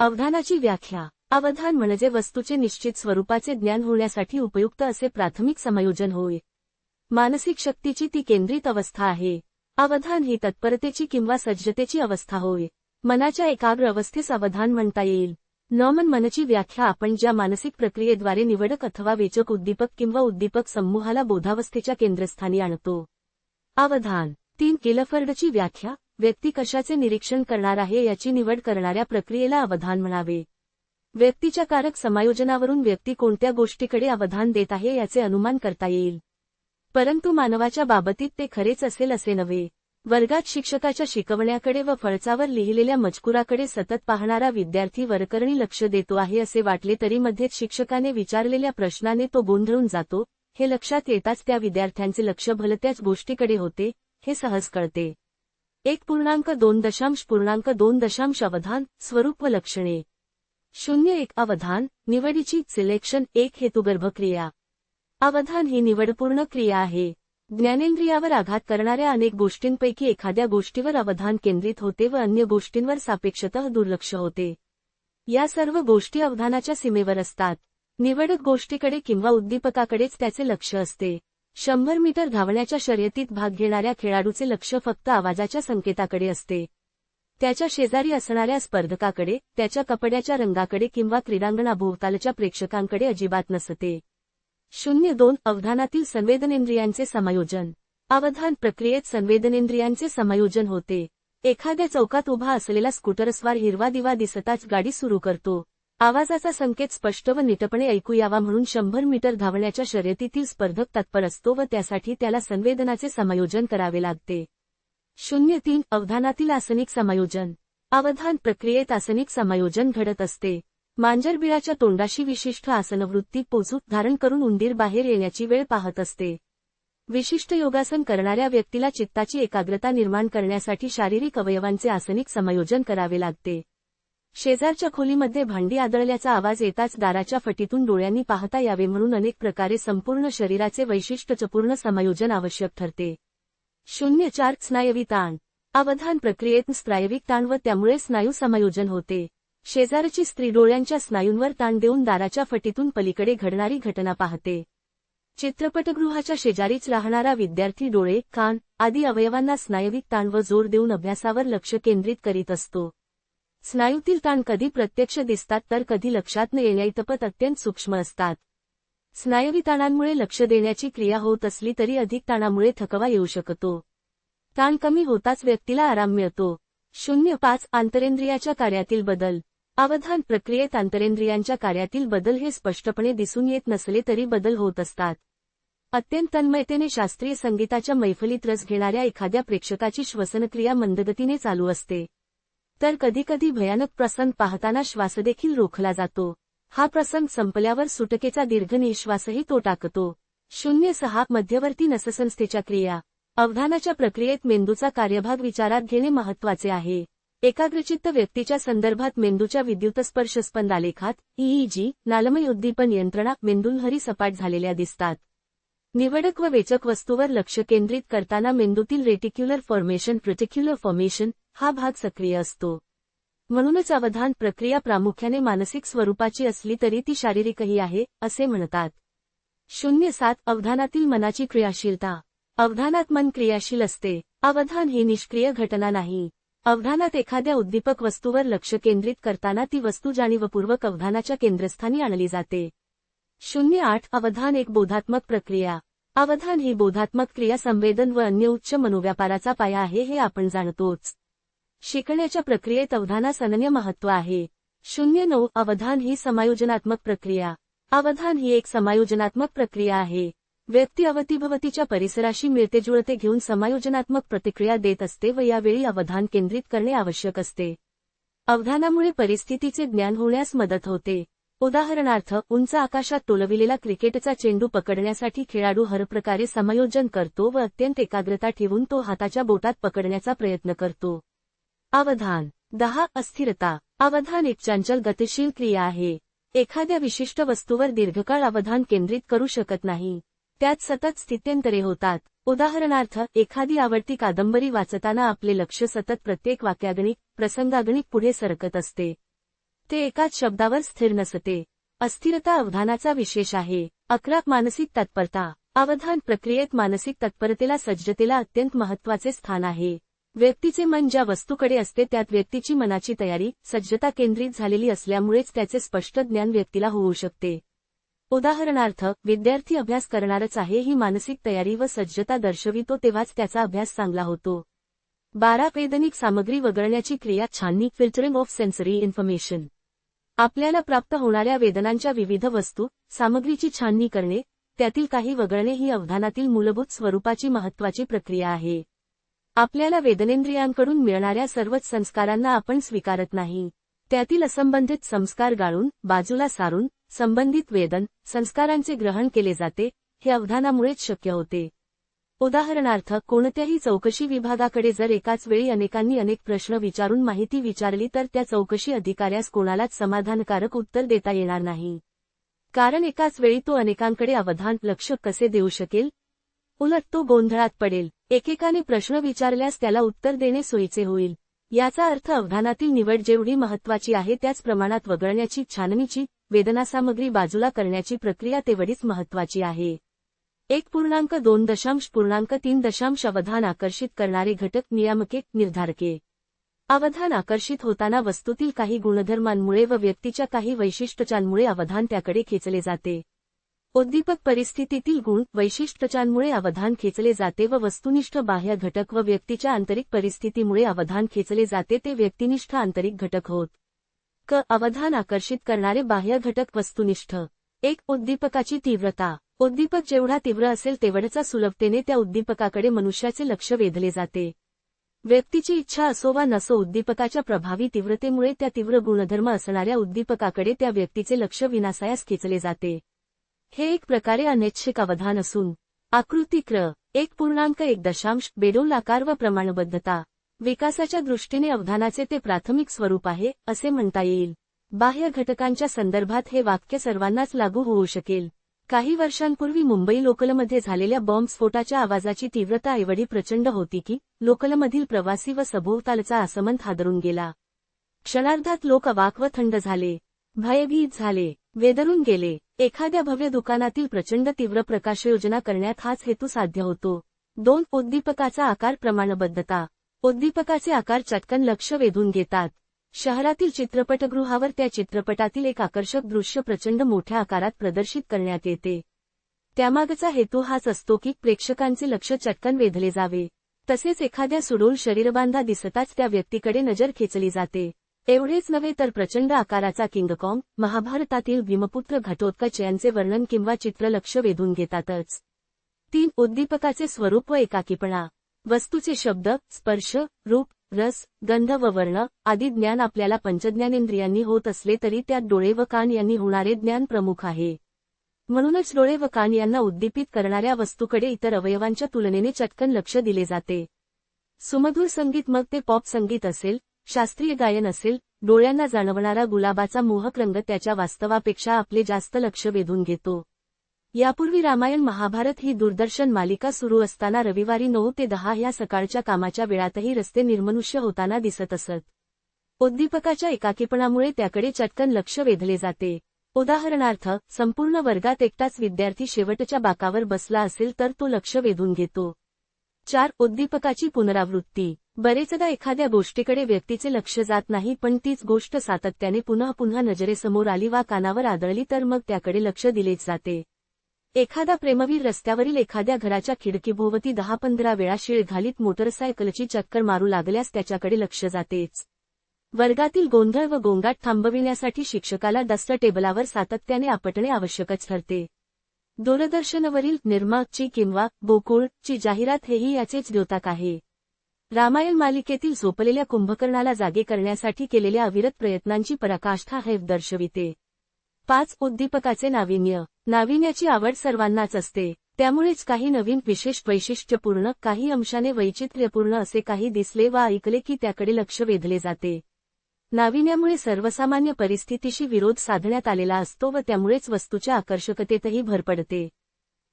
अवधानाची व्याख्या. अवधान म्हणजे वस्तूचे निश्चित स्वरूपाचे ज्ञान होण्यासाठी उपयुक्त असे प्राथमिक समायोजन होय. मानसिक शक्तीची ती केंद्रित अवस्था आहे. अवधान ही तत्परतेची किंवा सज्जतेची अवस्था होय. मनाच्या एकाग्र अवस्थेस अवधान म्हणता येईल. नॉमन मनची व्याख्या आपण ज्या मानसिक प्रक्रियेद्वारे निवडक अथवा वेचक उद्दीपक किंवा उद्दीपक समूहाला बोधावस्थेच्या केंद्रस्थानी आणतो. अवधान. तीन केलफर्डची व्याख्या. व्यक्ती कशाचे निरीक्षण करणार आहे याची निवड करणाऱ्या प्रक्रियेला अवधान म्हणावे. व्यक्तीच्या कारक समायोजनावरून व्यक्ती कोणत्या गोष्टीकडे अवधान देत आहे याचे अनुमान करता येईल. परंतु मानवाच्या बाबतीत ते खरेच असेल असे नव्हे. वर्गात शिक्षकाच्या शिकवण्याकडे व फळचावर लिहिलेल्या मजकुराकडे सतत पाहणारा विद्यार्थी वरकरणी लक्ष देतो आहे असे वाटले तरी मध्येच शिक्षकाने विचारलेल्या प्रश्नाने तो गोंधळून जातो हे लक्षात येताच त्या विद्यार्थ्यांचे लक्ष भलत्याच गोष्टीकडे होते हे सहज कळते. एक पूर्णांक दोन दशांश पूर्णांक दोन दशांश अवधान स्वरूप व लक्षणे. शून्य एक अवधान निवडीची सिलेक्शन एक हेतुगर्भ क्रिया अवधान ही निवडपूर्ण क्रिया आहे. ज्ञानेंद्रियावर आघात करणाऱ्या अनेक गोष्टींपैकी एखाद्या गोष्टीवर अवधान केंद्रित होते व अन्य गोष्टींवर सापेक्षतः दुर्लक्ष होते. या सर्व गोष्टी अवधानाच्या सीमेवर असतात. निवडक गोष्टीकडे किंवा उद्दीपकाकडेच त्याचे लक्ष असते. शंभर मीटर धावण्याच्या शर्यतीत भाग घेणाऱ्या खेळाडूचे लक्ष फक्त आवाजाच्या संकेताकडे असते. त्याच्या शेजारी असणाऱ्या स्पर्धकाकडे त्याच्या कपड्याच्या रंगाकडे किंवा क्रीडांगणाभोवतालच्या प्रेक्षकांकडे अजिबात नसते. शून्य दोन अवधानातील संवेदनेंद्रियांचे समायोजन. अवधान प्रक्रियेत संवेदनेंद्रियांचे समायोजन होते. एखाद्या चौकात उभा असलेला स्कूटरस्वार हिरवा दिवा दिसताच गाडी सुरू करतो. आवाजाचा संकेत स्पष्ट व नीटपणे ऐकू यावा म्हणून शंभर मीटर धावण्याच्या शर्यतीतील स्पर्धक तत्पर असतो व त्यासाठी त्याला संवेदनाचे समायोजन करावे लागते. शून्य तीन अवधानातील आसनिक समायोजन. अवधान प्रक्रियेत आसनिक समायोजन घडत असते. मांजरबिळाच्या तोंडाशी विशिष्ट आसनवृत्ती पोचूत धारण करून उंदीर बाहेर येण्याची वेळ पाहत असते. विशिष्ट योगासन करणाऱ्या व्यक्तीला चित्ताची एकाग्रता निर्माण करण्यासाठी शारीरिक अवयवांचे आसनिक समायोजन करावे लागते. शेजारच्या खोलीमध्ये भांडी आदळल्याचा आवाज येताच दाराच्या फटीतून डोळ्यांनी पाहता यावे म्हणून अनेक प्रकारे संपूर्ण शरीराचे वैशिष्ट्यपूर्ण समायोजन आवश्यक ठरते. शून्य चार स्नायवी ताण. अवधान प्रक्रियेत स्नायविक ताण व त्यामुळे स्नायू समायोजन होते. शेजारची स्त्री डोळ्यांच्या स्नायूंवर ताण देऊन दाराच्या फटीतून पलीकडे घडणारी घटना पाहते. चित्रपटगृहाच्या शेजारीच राहणारा विद्यार्थी डोळे कान आदी अवयवांना स्नायविक ताण व जोर देऊन अभ्यासावर लक्ष केंद्रित करीत असतो. स्नायूतील ताण कधी प्रत्यक्ष दिसतात तर कधी लक्षात न येण्याइतपत अत्यंत सूक्ष्म असतात. स्नायवी ताणांमुळे लक्ष देण्याची क्रिया होत असली तरी अधिक ताणामुळे थकवा येऊ शकतो. ताण कमी होताच व्यक्तीला आराम मिळतो. शून्य पाच आंतरेंद्रियाच्या कार्यातील बदल. अवधान प्रक्रियेत आंतरेंद्रियांच्या कार्यातील बदल हे स्पष्टपणे दिसून येत नसले तरी बदल होत असतात. अत्यंत तन्मयतेने शास्त्रीय संगीताच्या मैफलीत रस घेणाऱ्या एखाद्या प्रेक्षकाची श्वसनक्रिया मंदगतीने चालू असते. तर कधीकधी भयानक प्रसंग पाहताना श्वासदेखील रोखला जातो. हा प्रसंग संपल्यावर सुटकेचा दीर्घ निश्वासही तो टाकतो. शून्य सहा मध्यवर्ती नससंस्थेच्या क्रिया. अवधानाच्या प्रक्रियेत मेंदूचा कार्यभाग विचारात घेणे महत्त्वाचे आहे. एकाग्रचित्त व्यक्तीच्या संदर्भात मेंदूच्या विद्युतस्पर्श स्पंदालेखात ईईजी नालमय उद्दीपन यंत्रणा मेंदूंहरी सपाट झालेल्या दिसतात. निवडक व वेचक वस्तूवर लक्ष केंद्रित करताना मेंदूतील रेटिक्युलर फॉर्मेशन प्रोटिक्युलर फॉर्मेशन हा भाग सक्रिय असतो. म्हणूनच अवधान प्रक्रिया प्रामुख्याने मानसिक स्वरूपाची असली तरी ती शारीरिकही आहे असे म्हणतात. शून्य सात अवधानातील मनाची क्रियाशीलता. अवधानात मन क्रियाशील असते. अवधान ही निष्क्रिय घटना नाही. अवधानात एखाद्या उद्दीपक वस्तूवर लक्ष केंद्रित करताना ती वस्तू जाणीवपूर्वक अवधानाच्या केंद्रस्थानी आणली जाते. शून्य आठ अवधान एक बोधात्मक प्रक्रिया. अवधान ही बोधात्मक क्रिया संवेदन व अन्य उच्च मनोव्यापाराचा पाया आहे हे आपण जाणतोच. शिकण्याच्या प्रक्रियेत अवधानास अनन्य महत्त्व आहे. शून्य नऊ अवधान ही समायोजनात्मक प्रक्रिया. अवधान ही एक समायोजनात्मक प्रक्रिया आहे. व्यक्ती अवतीभवतीच्या परिसराशी मिळते जुळते घेऊन समायोजनात्मक प्रतिक्रिया देत असते व यावेळी अवधान केंद्रित करणे आवश्यक असते. अवधानामुळे परिस्थितीचे ज्ञान होण्यास मदत होते. उदाहरणार्थ उंच आकाशात टोलविलेला क्रिकेटचा चेंडू पकडण्यासाठी खेळाडू हरप्रकारे समायोजन करतो व अत्यंत एकाग्रता ठेवून तो हाताच्या बोटात पकडण्याचा प्रयत्न करतो. अवधान. दहा अस्थिरता. अवधान एक चंचल गतिशील क्रिया आहे. एखाद्या विशिष्ट वस्तूवर दीर्घकाळ अवधान केंद्रित करू शकत नाही. त्यात सतत स्थित्यंतरे होतात. उदाहरणार्थ एखादी आवडती कादंबरी वाचताना आपले लक्ष सतत प्रत्येक वाक्यागणिक प्रसंगागणिक पुढे सरकत असते. ते एकाच शब्दावर स्थिर नसते. अस्थिरता अवधानाचा विशेष आहे. अकरा मानसिक तत्परता. अवधान प्रक्रियेत मानसिक तत्परतेला सज्जतेला अत्यंत महत्त्वाचे स्थान आहे. व्यक्तीचे मन ज्या वस्तूकडे असते त्यात व्यक्तीची मनाची तयारी सज्जता केंद्रित झालेली असल्यामुळेच त्याचे स्पष्ट ज्ञान व्यक्तीला होऊ शकते. उदाहरणार्थ विद्यार्थी अभ्यास करणारच आहे ही मानसिक तयारी व सज्जता दर्शवितो तेव्हाच त्याचा अभ्यास चांगला होतो. बारा वेदनिक सामग्री वगळण्याची क्रिया छाननी फिल्टरिंग ऑफ सेन्सरी इन्फॉर्मेशन. आपल्याला प्राप्त होणाऱ्या वेदनांच्या विविध वस्तू सामग्रीची छाननी करणे त्यातील काही वगळणे ही अवधानातील मूलभूत स्वरूपाची महत्वाची प्रक्रिया आहे. आपल्याला वेदनेंद्रियांकडून मिळणाऱ्या सर्वच संस्कारांना आपण स्वीकारत नाही. त्यातील असंबंधित संस्कार गाळून बाजूला सारून संबंधित वेदन संस्कारांचे ग्रहण केले जाते हे अवधानामुळेच शक्य होते. उदाहरणार्थ कोणत्याही चौकशी विभागाकडे जर एकाच वेळी अनेकांनी अनेक प्रश्न विचारून माहिती विचारली तर त्या चौकशी अधिकाऱ्यास कोणालाच समाधानकारक उत्तर देता येणार नाही. कारण एकाच वेळी तो अनेकांकडे अवधान लक्ष कसे देऊ शकेल? उलट तो गोंधळात पडेल. एकेकाने प्रश्न विचारल्यास त्याला उत्तर देणे सोयीचे होईल. याचा अर्थ अवधानातील निवड जेवढी महत्वाची आहे त्याच प्रमाणात वगळण्याची छाननीची वेदनासामग्री बाजूला करण्याची प्रक्रिया तेवढीच महत्वाची आहे. एक पूर्णांक दोन दशांश पूर्णांक तीन दशांश अवधान आकर्षित करणारे घटक नियामके निर्धारके. अवधान आकर्षित होताना वस्तूतील काही गुणधर्मांमुळे व व्यक्तीच्या काही वैशिष्ट्यांमुळे अवधान त्याकडे खेचले जाते. उद्दीपक परिस्थितीतील गुण वैशिष्ट्यांमुळे अवधान खेचले जाते व वस्तुनिष्ठ बाह्य घटक व व्यक्तीच्या आंतरिक परिस्थितीमुळे अवधान खेचले जाते ते व्यक्तिनिष्ठ आंतरिक घटक होत. क. अवधान आकर्षित करणारे बाह्य घटक वस्तुनिष्ठ. एक उद्दीपकाची तीव्रता. उद्दीपक जेवढा तीव्र असेल तेवढ्याचा सुलभतेने त्या उद्दीपकाकडे मनुष्याचे लक्ष वेधले जाते. व्यक्तीची इच्छा असो वा नसो उद्दीपकाच्या प्रभावी तीव्रतेमुळे त्या तीव्र गुणधर्म असणाऱ्या उद्दीपकाकडे त्या व्यक्तीचे लक्ष विनासायास खेचले जाते. हे एक प्रकारे अनैच्छिक अवधान असून आकृती क्र एक पूर्णांक एक दशांश बेडोल आकार व प्रमाणबद्धता विकासाच्या दृष्टीने अवधानाचे ते प्राथमिक स्वरूप आहे असे म्हणता येईल. बाह्य घटकांच्या संदर्भात हे वाक्य सर्वांनाच लागू होऊ शकेल. काही वर्षांपूर्वी मुंबई लोकलमध्ये झालेल्या बॉम्बस्फोटाच्या आवाजाची तीव्रता एवढी प्रचंड होती की लोकलमधील प्रवासी व सभोवतालचा आसमंत हादरून गेला. क्षणार्धात लोक अवाक व थंड झाले भयभीत झाले वेदरून गेले. एखाद्या भव्य दुकानातील प्रचंड तीव्र प्रकाशयोजना करण्यात हाच हेतू साध्य होतो. दोन उद्दीपकाचा आकार प्रमाणबद्धता. उद्दीपकाचे आकार चटकन लक्ष वेधून घेतात. शहरातील चित्रपटगृहावर त्या चित्रपटातील एक आकर्षक दृश्य प्रचंड मोठ्या आकारात प्रदर्शित करण्यात येते. त्यामागचा हेतू हाच असतो की प्रेक्षकांचे लक्ष चटकन वेधले जावे. तसेच एखाद्या सुडोल शरीरबांधा दिसताच त्या व्यक्तीकडे नजर खेचली जाते. एवढेच नव्हे तर प्रचंड आकाराचा किंगकॉंग महाभारतातील भीमपुत्र घटोत्कच यांचे वर्णन किंवा चित्र लक्ष वेधून घेतातच. तीन उद्दीपकाचे स्वरूप व एकाकीपणा. वस्तूचे शब्द स्पर्श रूप रस गंध व वर्ण आदी ज्ञान आपल्याला पंचज्ञानेंद्रियांनी होत असले तरी त्यात डोळे व कान यांनी होणारे ज्ञान प्रमुख आहे. म्हणूनच डोळे व कान यांना उद्दीपित करणाऱ्या वस्तूकडे इतर अवयवांच्या तुलनेने चटकन लक्ष दिले जाते. सुमधुर संगीत मग ते पॉप संगीत असेल शास्त्रीय गायन असेल डोळ्यांना जाणवणारा गुलाबाचा मोहक रंग त्याच्या वास्तवापेक्षा आपले जास्त लक्ष वेधून घेतो. यापूर्वी रामायण महाभारत ही दूरदर्शन मालिका सुरू असताना रविवारी नऊ ते दहा या सकाळच्या कामाच्या वेळातही रस्ते निर्मनुष्य होताना दिसत असत. उद्दीपकाच्या एकाकीपणामुळे त्याकडे चटकन लक्ष वेधले जाते. उदाहरणार्थ संपूर्ण वर्गात एकटाच विद्यार्थी शेवटच्या बाकावर बसला असेल तर तो लक्ष वेधून घेतो. चार उद्दीपकाची पुनरावृत्ती. बरेचदा एखाद्या गोष्टीकडे व्यक्तीचे लक्ष जात नाही पण तीच गोष्ट सातत्याने पुन्हा पुन्हा नजरेसमोर आली वा कानावर आदळली तर मग त्याकडे लक्ष दिलेच जाते. एखादा प्रेमवीर रस्त्यावरील एखाद्या घराच्या खिडकीभोवती दहा पंधरा वेळा शिळ घालीत मोटरसायकलची चक्कर मारू लागल्यास त्याच्याकडे लक्ष जातेच. वर्गातील गोंधळ व गोंगाट थांबविण्यासाठी शिक्षकाला डस्ट टेबलावर सातत्याने आपटणे आवश्यकच ठरते. दूरदर्शनवरील निर्माची किंवा गोकुळची जाहिरात हेही याचेच द्योतक आहे. रामायण मालिकेतील झोपलेल्या कुंभकर्णाला जागे करण्यासाठी केलेल्या अविरत प्रयत्नांची पराकाष्ठा हे दर्शविते. पाच उद्दीपकाचे नाविन्य. नाविन्याची आवड सर्वांनाच असते. त्यामुळेच काही नवीन विशेष वैशिष्ट्यपूर्ण काही अंशाने वैचित्र्यपूर्ण असे काही दिसले वा ऐकले की त्याकडे लक्ष वेधले जाते. नाविन्यामुळे सर्वसामान्य परिस्थितीशी विरोध साधण्यात आलेला असतो व त्यामुळेच वस्तूच्या आकर्षकतेतही भर पडते.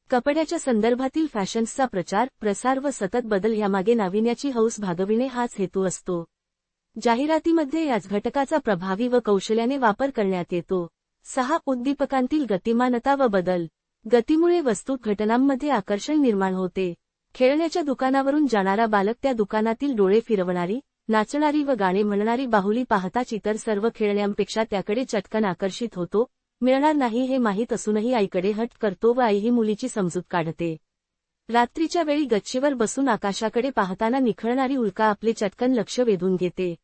कपड्याच्या संदर्भातील फॅशन्सचा प्रचार प्रसार व सतत बदल यामागे नाविन्याची हौस भागविणे हाच हेतू असतो. जाहिरातीमध्ये याच घटकाचा प्रभावी व कौशल्याने वापर करण्यात येतो. सहा उद्दीपकांतील गतिमानता व बदल. गतीमुळे वस्तू घटनांमध्ये आकर्षण निर्माण होते. खेळण्याच्या दुकानावरून जाणारा बालक त्या दुकानातील डोळे फिरवणारी नाचणारी व गाणे म्हणणारी बाहुली पाहताच इतर सर्व खेळण्यांपेक्षा त्याकडे चटकन आकर्षित होतो. मिळणार नाही हे माहीत असूनही आईकडे हट करतो व आई ही मुलीची समजूत काढते. रात्रीच्या वेळी गच्चीवर बसून आकाशाकडे पाहताना निखळणारी उल्का आपले चटकन लक्ष वेधून घेते.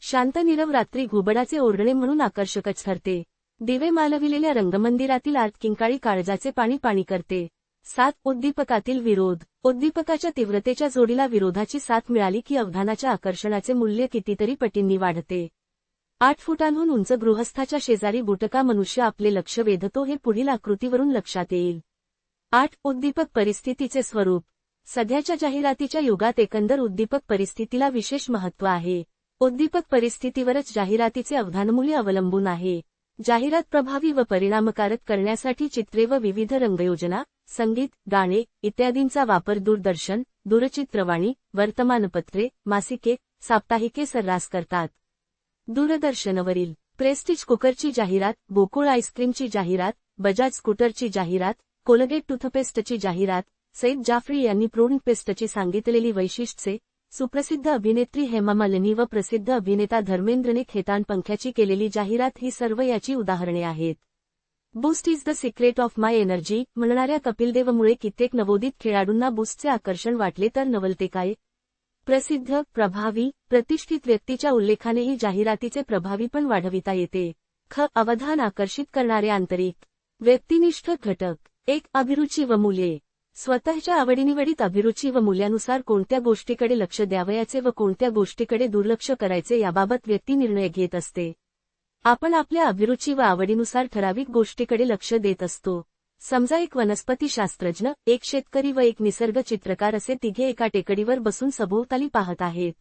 शांत निरव रात्री घुबडाचे ओरडणे म्हणून आकर्षकच ठरते. दिवे मालविलेल्या रंगमंदिरातील आत किंकाळी काळजाचे पाणी पाणी करते. सात उद्दीपकातील विरोध. उद्दीपकाच्या तीव्रतेच्या जोडीला विरोधाची साथ मिळाली की अवधानाच्या आकर्षणाचे मूल्य कितीतरी पटींनी वाढते. आठ फुटांहून उंच गृहस्थाच्या शेजारी बुटका मनुष्य आपले लक्ष वेधतो हे पुढील आकृतीवरून लक्षात येईल. आठ उद्दीपक परिस्थितीचे स्वरूप. सध्याच्या जाहिरातीच्या युगात एकंदर उद्दीपक परिस्थितीला विशेष महत्त्व आहे. उद्दीपक परिस्थितीवरच जाहिरातीचे अवधानमूल्य अवलंबून आहे. जाहिरात प्रभावी व परिणामकारक करण्यासाठी चित्रे व विविध रंगयोजना संगीत गाणे इत्यादींचा वापर दूरदर्शन दूरचित्रवाणी वर्तमानपत्रे मासिके साप्ताहिके सर्रास करतात. दूरदर्शनवरील प्रेस्टिज कुकरची जाहिरात गोकुळ आईस्क्रीमची जाहिरात बजाज स्कूटरची जाहिरात कोलगेट टूथपेस्टची जाहिरात सईद जाफरी यांनी प्रोन पेस्टची सांगितलेली वैशिष्ट्ये सुप्रसिद्ध अभिनेत्री हेमा मालिनी व प्रसिद्ध अभिनेता धर्मेंद्रने खेतान पंख्याची केलेली जाहिरात ही सर्व याची उदाहरणे आहेत. Boost is the secret of my energy म्हणणाऱ्या कपिलदेवमुळे कित्येक नवोदित खेळाडूंना बूस्टचे आकर्षण वाटले तर नवलते काय प्रसिद्ध प्रभावी प्रतिष्ठित व्यक्तीच्या उल्लेखानेही जाहिरातीचे प्रभावीपण वाढविता येते. ख अवधान आकर्षित करणारे आंतरिक व्यक्तिनिष्ठ घटक. एक अभिरुची व मूल्ये. स्वतःच्या आवडीनिवडीत अभिरुची व मूल्यानुसार कोणत्या गोष्टीकडे लक्ष द्यावयाचे व कोणत्या गोष्टीकडे दुर्लक्ष करायचे याबाबत व्यक्ती निर्णय घेत असते. आपण आपल्या अभिरुची व आवडीनुसार ठराविक गोष्टीकडे लक्ष देत असतो. समजा एक वनस्पतीशास्त्रज्ञ एक शेतकरी व एक निसर्ग चित्रकार असे तिघे एका टेकडीवर बसून सभोवताली पाहत आहेत.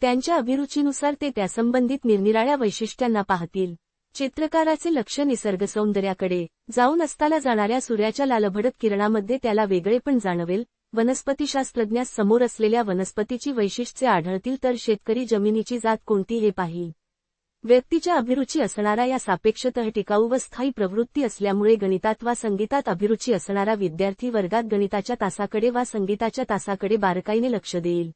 त्यांच्या अभिरुचीनुसार ते त्यासंबंधित निरनिराळ्या वैशिष्ट्यांना पाहतील. चित्रकाराचे लक्ष निसर्ग सौंदर्याकडे जाऊन असताना जाणाऱ्या सूर्याच्या लालभडत किरणामध्ये त्याला वेगळेपण जाणवेल. वनस्पतीशास्त्रज्ञास समोर असलेल्या वनस्पतीची वैशिष्ट्ये आढळतील तर शेतकरी जमिनीची जात कोणती हे पाहिल. व्यक्तीच्या अभिरुची असणारा या सापेक्षतः टिकाऊ व स्थायी प्रवृत्ती असल्यामुळे गणितात वा संगीतात अभिरुची असणारा विद्यार्थी वर्गात गणिताच्या तासाकडे वा संगीताच्या तासाकडे बारकाईने लक्ष देईल.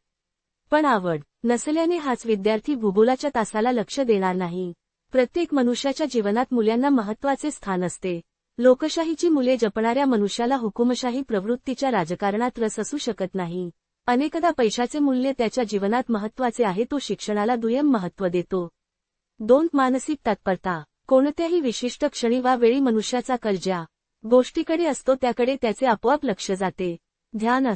पण आवड नसल्याने हाच विद्यार्थी भूगोलाच्या तासाला लक्ष देणार नाही. प्रत्येक मनुष्याच्या जीवनात मुलांना महत्त्वाचे स्थान असते. लोकशाहीची मुले जपणाऱ्या मनुष्याला हुकुमशाही प्रवृत्तीच्या राजकारणात रस असू शकत नाही. अनेकदा पैशाचे मूल्य त्याच्या जीवनात महत्त्वाचे आहे तो शिक्षणाला दुय्यम महत्त्व देतो. दोन मानसिक तत्परता. कोणत्याही विशिष्ट क्षणी वा वेळी मनुष्याचा कल ज्या गोष्टीकडे असतो त्याकडे त्याचे आपोआप लक्ष जाते. ध्यान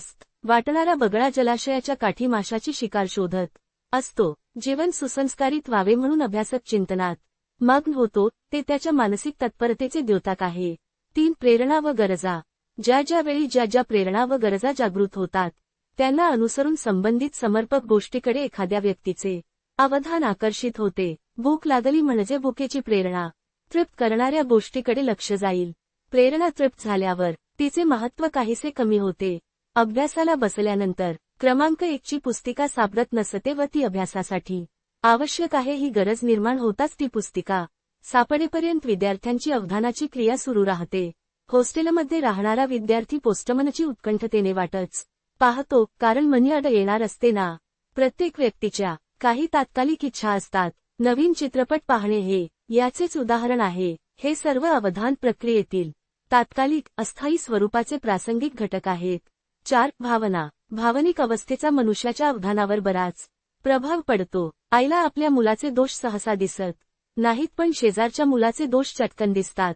वाटणारा बगळा जलाशयाच्या काठी माशाची शिकार शोधत असतो. जीवन सुसंस्कारित व्हावे म्हणून अभ्यासक चिंतनात मग्न होतो. ते त्याच्या मानसिक तत्परतेचे द्योतक आहे. तीन प्रेरणा व गरजा. ज्या ज्या वेळी ज्या ज्या प्रेरणा व गरजा जागृत होतात त्यांना अनुसरून संबंधित समर्पक गोष्टीकडे एखाद्या व्यक्तीचे अवधान आकर्षित होते. भूक लागली म्हणजे भूकेची प्रेरणा. तृप्त करणाऱ्या गोष्टीकडे लक्ष जाईल. प्रेरणा तृप्त झाल्यावर तिचे महत्त्व काहीसे कमी होते. अभ्यासाला बसल्यानंतर क्रमांक एकची पुस्तिका सापडत नसते व ती अभ्यासासाठी आवश्यक आहे ही गरज निर्माण होताच ती पुस्तिका. सापडेपर्यंत विद्यार्थ्यांची अवधानाची क्रिया सुरू राहते. हॉस्टेलमध्ये राहणारा विद्यार्थी पोस्टमनची उत्कंठतेने वाटच पाहतो कारण मनी अड येणार असते ना? प्रत्येक व्यक्तीच्या काही तात्कालिक इच्छा असतात. नवीन चित्रपट पाहणे हे याचेच उदाहरण आहे. हे सर्व अवधान प्रक्रियेतील तात्कालिक अस्थायी स्वरूपाचे प्रासंगिक घटक आहेत. चार भावना. भावनिक अवस्थेचा मनुष्याच्या अवधानावर बराच प्रभाव पडतो. आईला आपल्या मुलाचे दोष सहसा दिसत नाहीत पण शेजारच्या मुलाचे दोष चटकन दिसतात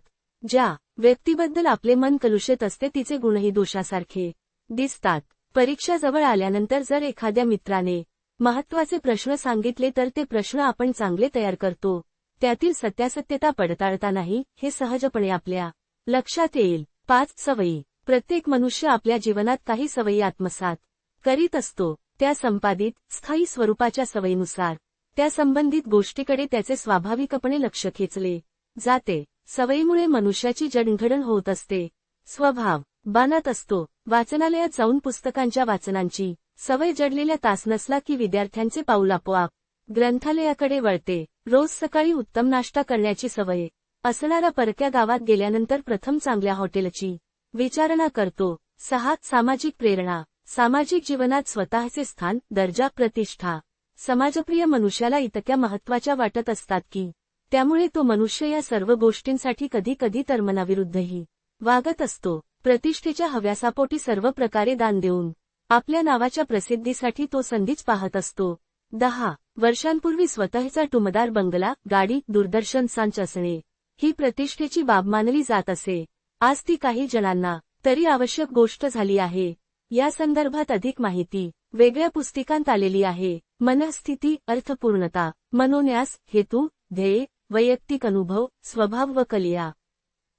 ज्या व्यक्तीबद्दल आपले मन कलुषित असते तिचे गुणही दोषासारखे दिसतात. परीक्षा जवळ आल्यानंतर जर एखाद्या मित्राने महत्त्वाचे प्रश्न सांगितले तर ते प्रश्न आपण चांगले तयार करतो. त्यातील सत्यासत्यता पडताळता नाही हे सहजपणे आपल्या लक्षात येईल. पाच सवयी. प्रत्येक मनुष्य आपल्या जीवनात काही सवयी आत्मसात करीत असतो. त्या संपादित स्थायी स्वरूपाच्या सवयीनुसार. त्या संबंधित गोष्टीकडे त्याचे स्वाभाविकपणे लक्ष खेचले जाते. सवयीमुळे मनुष्याची जडणघडण होत असते. स्वभाव बानात असतो. वाचनालयात जाऊन पुस्तकांच्या वाचनांची सवय जडलेल्या तास नसला की विद्यार्थ्यांचे पाऊल आपोआप ग्रंथालयाकडे वळते. रोज सकाळी उत्तम नाश्ता करण्याची सवय. असणारा परक्या गावात गेल्यानंतर प्रथम चांगल्या हॉटेलची विचारणा करतो. सहात सामाजिक प्रेरणा. सामाजिक जीवनात स्वतःचे स्थान दर्जा प्रतिष्ठा. समाजप्रिय मनुष्याला इतक्या महत्त्वाच्या वाटत असतात की त्यामुळे तो मनुष्य या सर्व गोष्टींसाठी कधी कधी तर मनाविरुद्धही वागत असतो. प्रतिष्ठेच्या हव्यासापोटी सर्व प्रकारे दान देऊन आपल्या नावाच्या प्रसिद्धीसाठी तो संधीच पाहत असतो. दहा. वर्षांपूर्वी स्वतःचा टुमदार बंगला गाडी दूरदर्शन सांच असणे. ही प्रतिष्ठेची बाब मानली जात असे. आज ती काही जणांना तरी आवश्यक गोष्ट झाली आहे. या संदर्भात अधिक माहिती वेगळ्या पुस्तिकांत आलेली आहे. मनस्थिती अर्थपूर्णता मनोन्यास हेतू ध्येय वैयक्तिक अनुभव स्वभाव व कलिया.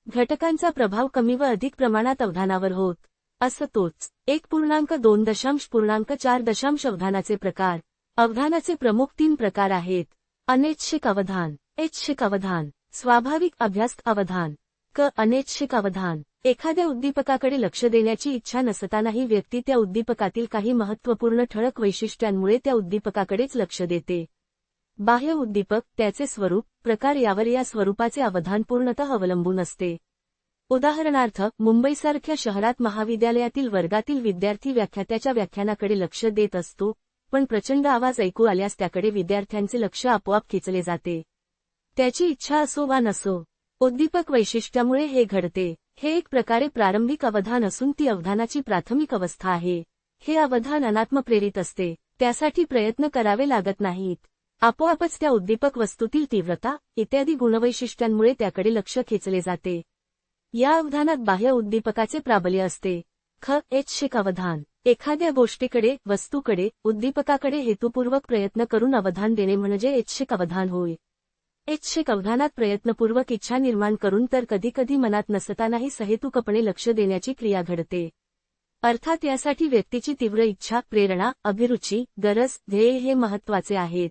घटकांचा प्रभाव कमी व अधिक प्रमाणात अवधानावर होत. असं तोच. एक पूर्णांक दोन दशांश पूर्णांक चार दशांश अवधानाचे प्रकार. अवधानाचे प्रमुख तीन प्रकार आहेत. अनैच्छिक अवधान. ऐच्छिक अवधान. स्वाभाविक अभ्यास अवधान. क. अनैच्छिक अवधान. एखाद्या उद्दीपकाकडे लक्ष देण्याची इच्छा नसतानाही व्यक्ती त्या उद्दीपकातील काही महत्त्वपूर्ण ठळक वैशिष्ट्यांमुळे त्या उद्दीपकाकडेच लक्ष देते. बाह्य उद्दीपक त्याचे स्वरूप प्रकार यावर या स्वरूपाचे अवधान पूर्णतः अवलंबून असते. उदाहरणार्थ मुंबईसारख्या शहरात महाविद्यालयातील वर्गातील विद्यार्थी व्याख्यात्याच्या व्याख्यानाकडे लक्ष देत असतो पण प्रचंड आवाज ऐकू आल्यास त्याकडे विद्यार्थ्यांचे लक्ष आपोआप खेचले जाते. त्याची इच्छा असो वा नसो उद्दीपक वैशिष्ट्यामुळे हे घडते. हे एक प्रकारे प्रारंभिक अवधान असून ती अवधानाची प्राथमिक अवस्था आहे. हे अवधान अनात्मप्रेरित असते. त्यासाठी प्रयत्न करावे लागत नाहीत. आपोआपच त्या उद्दीपक वस्तूतील तीव्रता इत्यादी गुणवैशिष्ट्यांमुळे त्याकडे लक्ष खेचले जाते. या अवधानात बाह्य उद्दीपकाचे प्राबल्य असते. ख ऐच्छिक अवधान एखाद्या गोष्टीकडे वस्तूकडे उद्दीपकाकडे हेतुपूर्वक प्रयत्न करून अवधान देणे म्हणजे ऐच्छिक अवधान होय. ऐच्छिक अवधानात प्रयत्नपूर्वक इच्छा निर्माण करून तर कधीकधी मनात नसतानाही सहेतुकपणे लक्ष देण्याची क्रिया घडते. अर्थात यासाठी व्यक्तीची तीव्र इच्छा प्रेरणा अभिरुची गरज ध्येय हे महत्त्वाचे आहेत.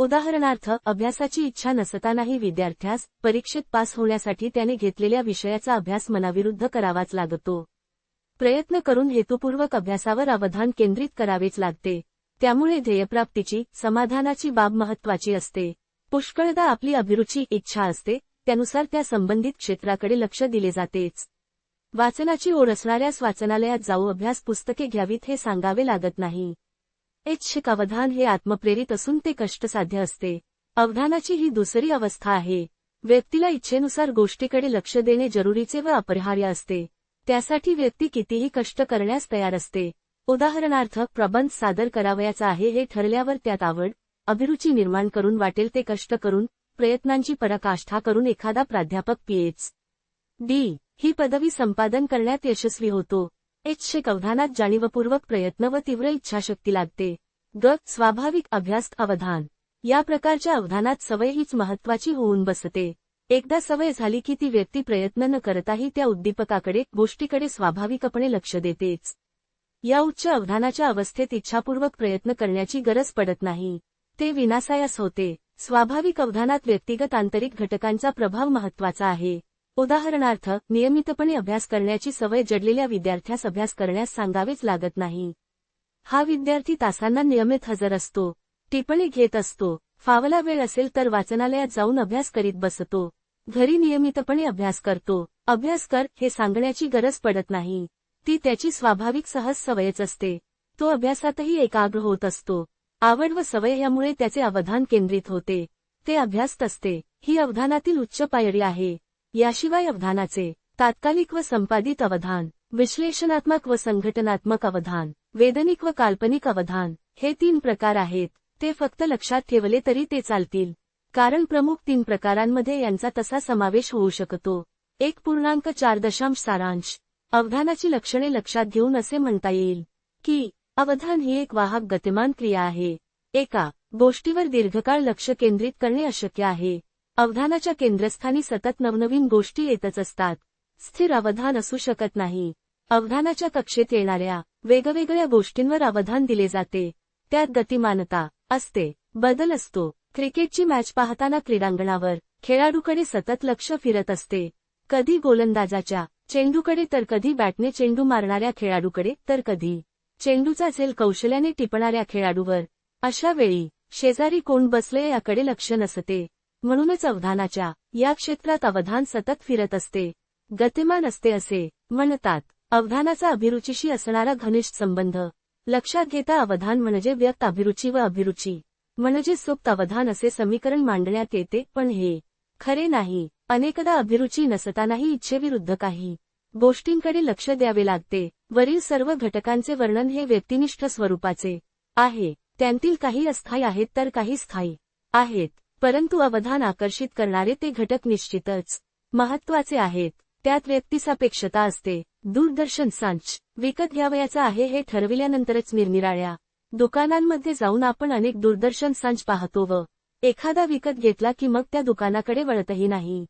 उदाहरणार्थ अभ्यासाची इच्छा नसतानाही विद्यार्थ्यास परीक्षेत पास होण्यासाठी त्याने घेतलेल्या विषयाचा अभ्यास मनाविरुद्ध करावाच लागतो. प्रयत्न करून हेतुपूर्वक अभ्यासावर अवधान केंद्रित करावेच लागते. त्यामुळे ध्येयप्राप्तीची समाधानाची बाब महत्वाची असते. पुष्कळदा आपली अभिरुची इच्छा असते त्यानुसार त्या संबंधित क्षेत्राकडे लक्ष दिले जातेच. वाचनाची ओढ असणाऱ्यास वाचनालयात जाऊ अभ्यास पुस्तके घ्यावीत हे सांगावे लागत नाही. ऐच्छिक अवधान हे आत्मप्रेरित असून ते कष्टसाध्य असते. अवधानाची ही दुसरी अवस्था आहे. व्यक्तीला इच्छेनुसार गोष्टीकडे लक्ष देणे जरुरीचे व अपरिहार्य असते. त्यासाठी व्यक्ती कितीही कष्ट करण्यास तयार असते. उदाहरणार्थ प्रबंध सादर करावयाचा आहे हे ठरल्यावर त्यात आवड अभिरुची निर्माण करून वाटेल ते कष्ट करून प्रयत्नांची पराकाष्ठा करून एखादा प्राध्यापक पीएच. डी. ही पदवी संपादन करण्यात यशस्वी होतो. ऐच्छिक अवधानात जाणीवपूर्वक प्रयत्न व तीव्र इच्छाशक्ती लागते. ग. स्वाभाविक अभ्यास अवधान. या प्रकारच्या अवधानात सवय हीच महत्वाची होऊन बसते. एकदा सवय झाली की ती व्यक्ती प्रयत्न न करताही त्या उद्दीपकाकडे गोष्टीकडे स्वाभाविकपणे लक्ष देतेच. या उच्च अवधानाच्या अवस्थेत इच्छापूर्वक प्रयत्न करण्याची गरज पडत नाही. ते विनासायास होते. स्वाभाविक अवधानात व्यक्तिगत आंतरिक घटकांचा प्रभाव महत्त्वाचा आहे. उदाहरणार्थ नियमितपणे अभ्यास करण्याची सवय जडलेल्या विद्यार्थ्यास अभ्यास करण्यास सांगावेच लागत नाही. हा विद्यार्थी तासांना नियमित हजर असतो टिप्पणी घेत असतो फावला वेळ असेल तर वाचनालयात जाऊन अभ्यास करीत बसतो घरी नियमितपणे अभ्यास करतो अभ्यास कर हे सांगण्याची गरज पडत नाही ती त्याची स्वाभाविक सहज सवयच असते तो अभ्यासातही एकाग्र होत असतो आवड व सवय यामुळे त्याचे अवधान केंद्रित होते ते अभ्यासत असते ही अवधानातील उच्च पायरी आहे. याशिवाय अवधानाचे तात्कालिक व संपादित अवधान विश्लेषणात्मक व संघटनात्मक अवधान वेदनिक व काल्पनिक अवधान हे तीन प्रकार आहेत ते फक्त लक्षात ठेवले तरी ते चालतील. कारण प्रमुख तीन प्रकारांमध्ये यांचा तसा समावेश होऊ शकतो. एक पूर्णांक चार दशांश सारांश. अवधानाची लक्षणे लक्षात घेऊन असे म्हणता येईल की अवधान ही एक वाहक गतिमान क्रिया आहे. एका गोष्टीवर दीर्घकाळ लक्ष केंद्रित करणे अशक्य आहे. अवधानाच्या केंद्रस्थानी सतत नवनवीन गोष्टी येतच असतात. स्थिर अवधान असू शकत नाही. अवधानाच्या कक्षेत येणाऱ्या वेगवेगळ्या गोष्टींवर अवधान दिले जाते. त्यात गतिमानता असते बदल असतो. क्रिकेटची मॅच पाहताना क्रीडांगणावर खेळाडूकडे सतत लक्ष फिरत असते. कधी गोलंदाजाच्या चेंडूकडे तर कधी बॅटने चेंडू मारणाऱ्या खेळाडूकडे तर कधी चेंडूचा झेल कौशल्याने टिपणाऱ्या खेळाडूवर. अशा वेळी शेजारी कोण बसले याकडे लक्ष नसते. म्हणूनच अवधानाच्या या क्षेत्रात अवधान सतत फिरत असते. गतिमान असते असे म्हणतात. अवधानाचा अभिरुचीशी असणारा घनिष्ठ संबंध. लक्षात घेता अवधान म्हणजे व्यक्त अभिरुची व अभिरुची. म्हणजे सुप्त अवधान असे समीकरण मांडण्यात येते पण हे खरे नाही. अनेकदा अभिरुची नसतानाही इच्छेविरुद्ध काही गोष्टींकडे लक्ष द्यावे लागते. वरील सर्व घटकांचे वर्णन हे व्यक्तिनिष्ठ स्वरूपाचे आहे. त्यांतील काही अस्थायी आहेत तर काही स्थायी आहेत. परंतु अवधान आकर्षित करणारे ते घटक निश्चितच महत्त्वाचे आहेत. त्यात व्यक्तिसापेक्षता असते. दूरदर्शन सांच विकत घ्यावयाचा आहे हे ठरविल्यानंतरच निरनिराळ्या दुकानांमध्ये जाऊन आपण अनेक दूरदर्शन सांच पाहतो व एखादा विकत घेतला की मग त्या दुकानाकडे वळतही नाही.